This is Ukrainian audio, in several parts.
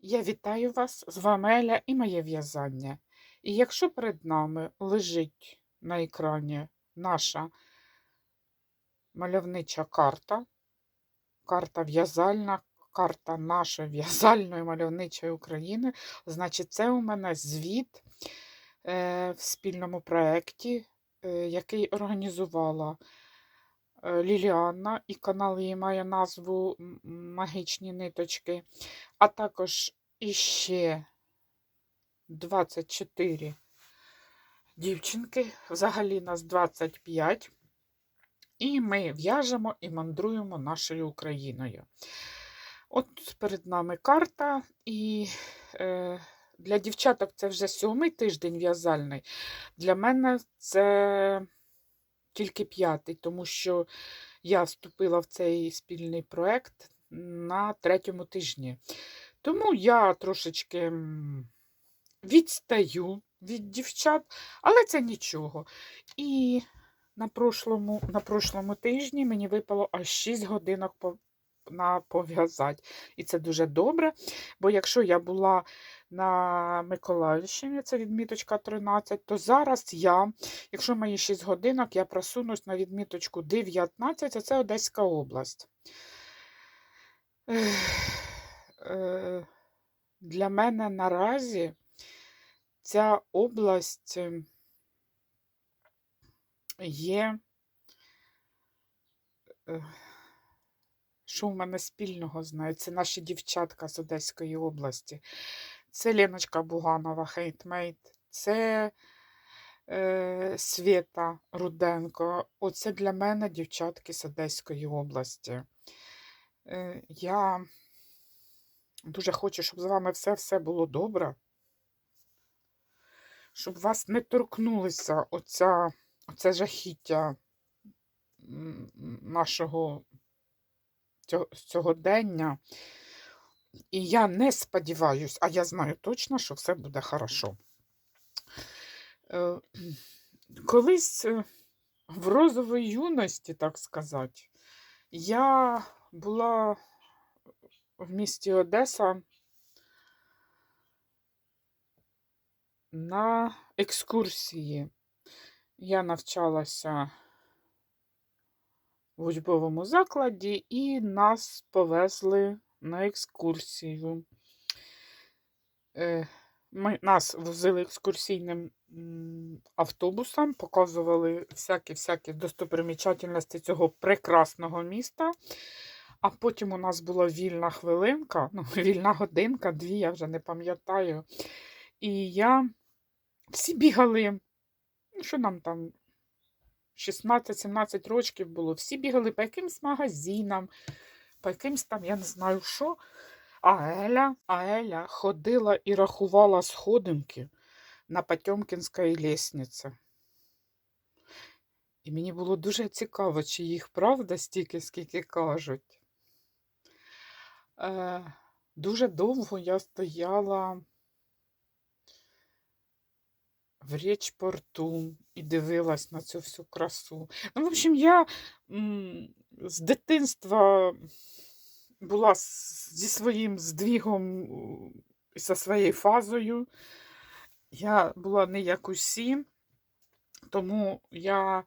Я вітаю вас, з вами Еля і моє в'язання. І якщо перед нами лежить на екрані наша мальовнича карта, карта в'язальна, карта нашої в'язальної мальовничої України, значить, це у мене звіт е, в спільному проєкті, е, який організувала Ліліанна, і канал її має назву Магічні ниточки, а також іще 24 дівчинки, взагалі нас 25. І ми в'яжемо і мандруємо нашою Україною. От перед нами карта, і е, для дівчаток це вже сьомий тиждень в'язальний. Для мене це тільки п'ятий, тому що я вступила в цей спільний проект на третьому тижні. Тому я трошечки відстаю від дівчат, але це нічого. І на прошлому, на прошлому тижні мені випало аж 6 годинок пов'язати. І це дуже добре, бо якщо я була на Миколаївщині, це відміточка 13, то зараз я, якщо мої 6 годинок, я просунусь на відміточку 19, а це Одеська область. Е, Для мене наразі ця область е, є. е, Що в мене спільного з нею? Це наші дівчатка з Одеської області. Це Леночка Буганова, хейтмейт. Це е, Свєта Руденко. Оце для мене дівчатки з Одеської області. Е, я дуже хочу, щоб з вами все-все було добре. Щоб вас не торкнулося оця, оце жахіття нашого цього- сьогодення. І я не сподіваюсь, а я знаю точно, що все буде хорошо. Е, Колись е, в розовій юності, так сказати, я була в місті Одеса на екскурсії. Я навчалася в учбовому закладі, і нас повезли на екскурсію. Е, Ми, нас возили екскурсійним автобусом, показували всякі-всякі достопримічательності цього прекрасного міста. А потім у нас була вільна хвилинка, ну, вільна годинка, дві, я вже не пам'ятаю. І я всі бігали, ну, що нам там, 16-17 років було, всі бігали по якимсь магазинам, по якимсь там, я не знаю що. А Еля, а Еля ходила і рахувала сходинки на Потьомкінській лісниці. І мені було дуже цікаво, чи їх правда стільки, скільки кажуть. Е, дуже довго я стояла в річпорту і дивилась на цю всю красу. Ну, в общем, я з дитинства була зі своїм здвігом і зі своєю фазою. Я була не як усі, тому я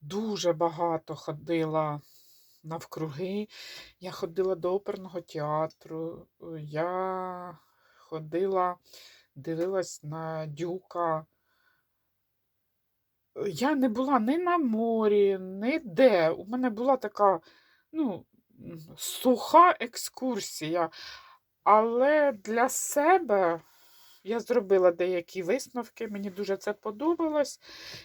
дуже багато ходила навкруги. Я ходила до оперного театру, я ходила, дивилась на дюка. Я не була ні на морі, ні де. У мене була така, ну, суха екскурсія. Але для себе я зробила деякі висновки, мені дуже це подобалось.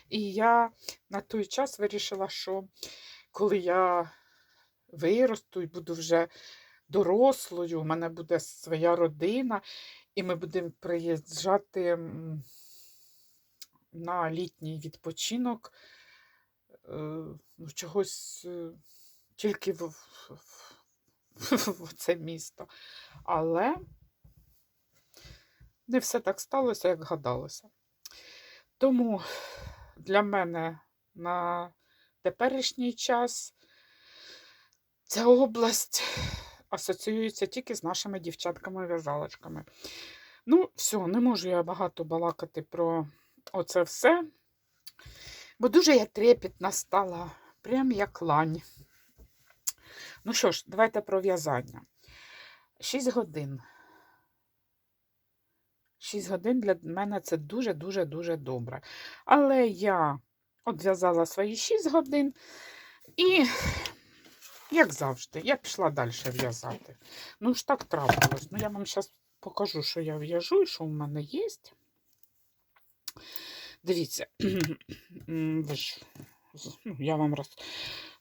І я на той час вирішила, що коли я виросту і буду вже дорослою, у мене буде своя родина, і ми будемо приїжджати на літній відпочинок е, ну, чогось е, тільки в, в, в, в це місто. Але не все так сталося, як гадалося. Тому для мене на теперішній час ця область асоціюється тільки з нашими дівчатками-в'язалочками. Ну, все, не можу я багато балакати про оце все. Бо дуже я трепетна стала, прям як лань. Ну що ж, давайте про в'язання. 6 годин. 6 годин для мене це дуже-дуже-дуже добре. Але я одв'язала свої 6 годин і, як завжди, я пішла далі в'язати. Ну ж так трапилось. Ну, я вам зараз покажу, що я в'яжу і що в мене є. Дивіться, ви ж, ну, я вам роз,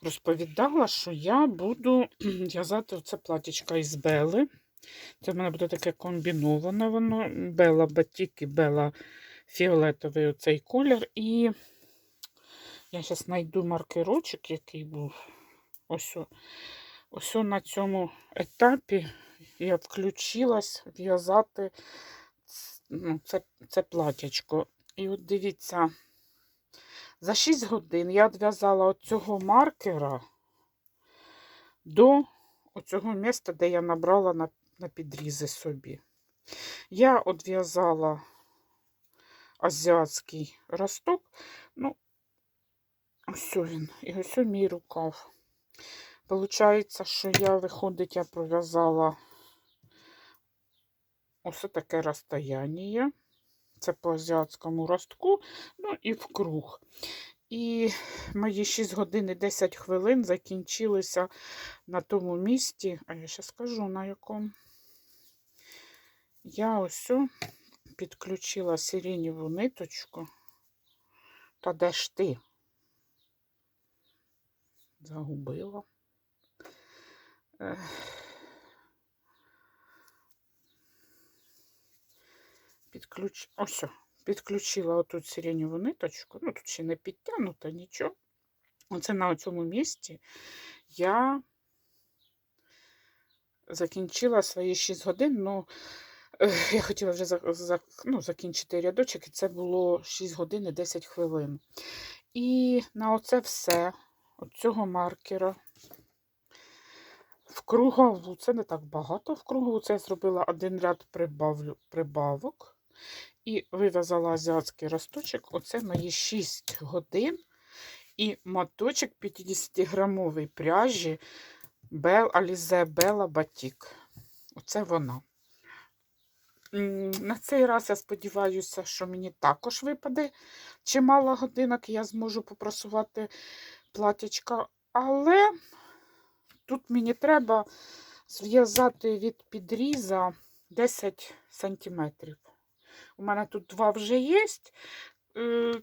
розповідала, що я буду в'язати це платічка із Бели. Це в мене буде таке комбіноване воно. Бела батік і бела фіолетовий оцей колір. І я зараз знайду маркерочок, який був. Ось, ось на цьому етапі я включилась в'язати ну, це, це платячко. І от дивіться, за 6 годин я відв'язала от цього маркера до оцього міста, де я набрала на, на підрізи собі. Я одв'язала азіатський росток. Ну, ось він. І ось мій рукав. Получається, що я, виходить, я пров'язала ось таке розстояння. Це по азіатському ростку, ну і в круг. І мої 6 годин і 10 хвилин закінчилися на тому місці, а я ще скажу на якому. Я ось підключила сиренєву ниточку. Та де ж ти? Загубила. Підключ... Ось, підключила отут сиренєву ниточку. Ну, тут ще не підтягнута, нічого. Оце на цьому місці я закінчила свої 6 годин. Ну, я хотіла вже за, за, ну, закінчити рядочок, і це було 6 годин і 10 хвилин. І на оце все, от цього маркера. В кругову, це не так багато. В кругову це я зробила один ряд прибавлю, прибавок. І вив'язала азіатський росточок. Оце мої 6 годин. І моточок 50-грамовий пряжі Bell Alize Bella Batik. Оце вона. На цей раз я сподіваюся, що мені також випаде чимало годинок, я зможу попросувати платячка. Але тут мені треба зв'язати від підріза 10 сантиметрів. У мене тут два вже є.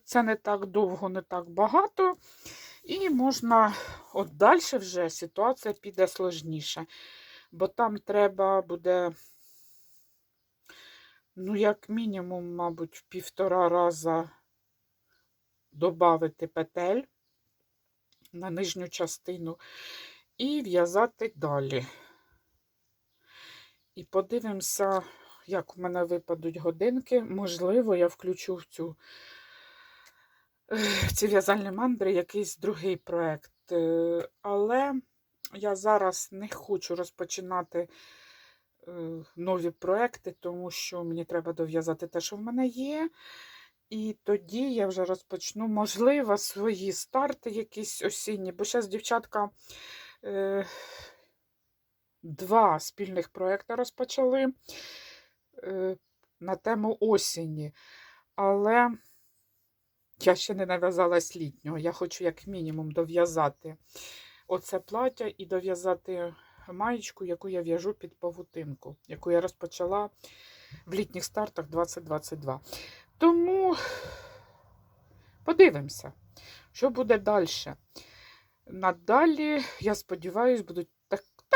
Це не так довго, не так багато. І можна от далі вже ситуація піде сложніше. Бо там треба буде, ну, як мінімум, мабуть, в півтора раза додати петель на нижню частину і в'язати далі. І подивимося, як у мене випадуть годинки. Можливо, я включу в цю в ці в'язальні мандри якийсь другий проєкт. Е, Але я зараз не хочу розпочинати е, нові проекти, тому що мені треба дов'язати те, що в мене є. І тоді я вже розпочну, можливо, свої старти якісь осінні. Бо зараз дівчатка е, два спільних проекти розпочали на тему осені. Але я ще не нав'язалась літнього. Я хочу як мінімум дов'язати оце плаття і дов'язати маєчку, яку я в'яжу під павутинку, яку я розпочала в літніх стартах 2022. Тому подивимося, що буде далі. Надалі, я сподіваюся, будуть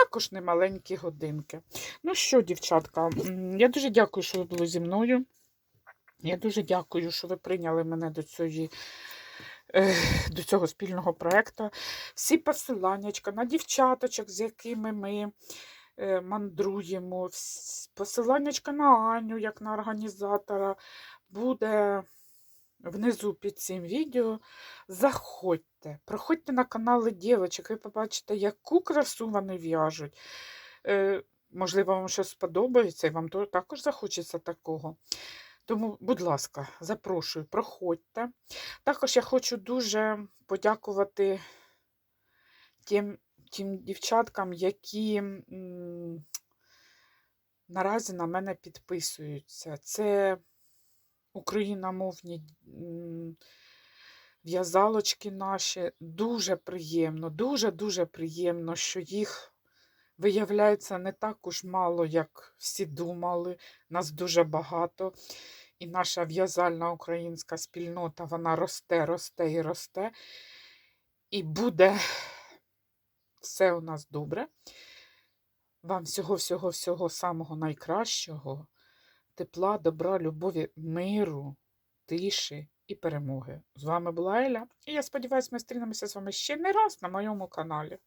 також немаленькі годинки. Ну що, дівчатка, я дуже дякую, що ви були зі мною. Я дуже дякую, що ви прийняли мене до цієї. е, До цього спільного проєкту. Всі посиланнячка на дівчаточок, з якими ми е, мандруємо. Посиланнячка на Аню, як на організатора, буде внизу під цим відео. Заходьте, проходьте на канали дівчаток, ви побачите, яку красу вони в'яжуть. Е, можливо, вам щось сподобається, і вам також захочеться такого. Тому, будь ласка, запрошую, проходьте. Також я хочу дуже подякувати тим, тим дівчаткам, які м, наразі на мене підписуються. Це україномовні в'язалочки наші. Дуже приємно, дуже-дуже приємно, що їх виявляється не так уж мало, як всі думали. Нас дуже багато. І наша в'язальна українська спільнота вона росте, росте і росте. І буде все у нас добре. Вам всього-всього-всього самого найкращого, тепла, добра, любові, миру, тиші і перемоги. З вами була Еля. І я сподіваюся, ми стрінемося з вами ще не раз на моєму каналі.